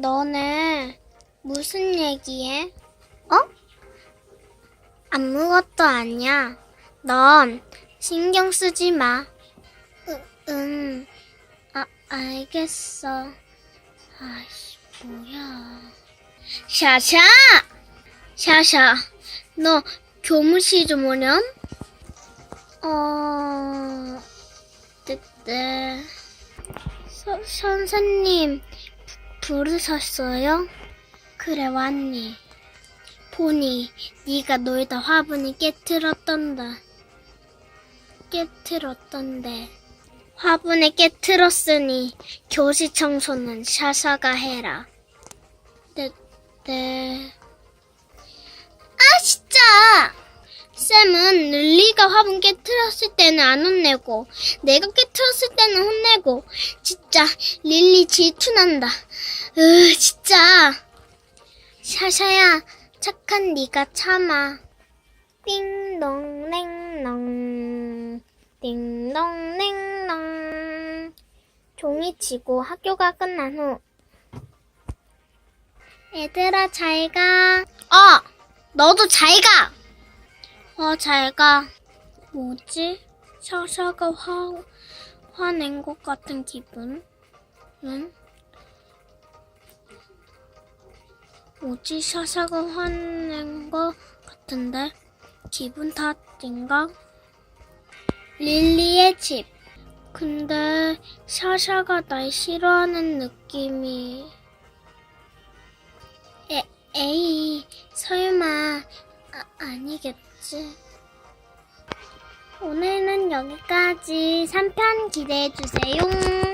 너네 무슨 얘기해? 어? 아무것도 아니야. 넌 신경 쓰지 마. 으, 응. 아, 알겠어. 아이씨, 뭐야. 샤샤! 샤샤, 너 교무실 좀 오렴? 어, 네, 네. 서, 선생님, 부, 부르셨어요? 그래, 왔니? 보니, 네가 놀다 화분이 깨트렸던다. 깨트렸던데. 화분에 깨트렸으니 교실 청소는 샤샤가 해라. 네, 네. 아, 진짜! 쌤은 릴리가 화분 깨트렸을 때는 안 혼내고, 내가 깨트렸을 때는 혼내고, 진짜 릴리 질투난다. 으, 진짜. 샤샤야, 착한 네가 참아. 띵동냉동, 띵동냉동. 종이 치고 학교가 끝난 후. 얘들아, 잘 가. 어! 너도 잘 가! 어, 잘 가. 뭐지? 샤샤가 화, 화낸 것 같은 기분? 응? 뭐지? 샤샤가 화낸 것 같은데? 기분 탓인가? 릴리의 집. 근데 샤샤가 날 싫어하는 느낌이... 에, 에이, 설마, 아, 아니겠지. 오늘은 여기까지 3편 기대해주세요.